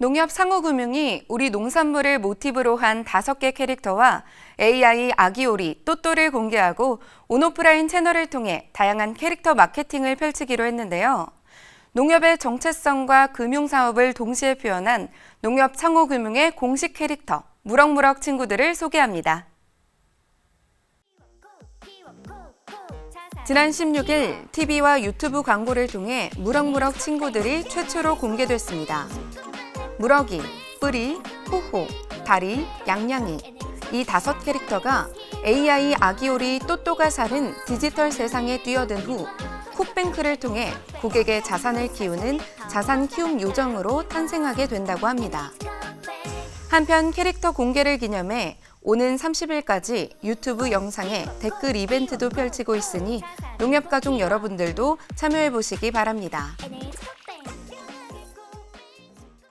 농협 상호금융이 우리 농산물을 모티브로 한 다섯 개 캐릭터와 AI 아기오리 또또를 공개하고 온오프라인 채널을 통해 다양한 캐릭터 마케팅을 펼치기로 했는데요. 농협의 정체성과 금융 사업을 동시에 표현한 농협 상호금융의 공식 캐릭터 무럭무럭 친구들을 소개합니다. 지난 16일 TV와 유튜브 광고를 통해 무럭무럭 친구들이 최초로 공개됐습니다. 무럭이, 뿌리, 호호, 다리, 양양이 이 다섯 캐릭터가 AI 아기오리 또또가 사는 디지털 세상에 뛰어든 후 酷뱅크를 통해 고객의 자산을 키우는 자산 키움 요정으로 탄생하게 된다고 합니다. 한편 캐릭터 공개를 기념해 오는 30일까지 유튜브 영상에 댓글 이벤트도 펼치고 있으니 농협가족 여러분들도 참여해 보시기 바랍니다.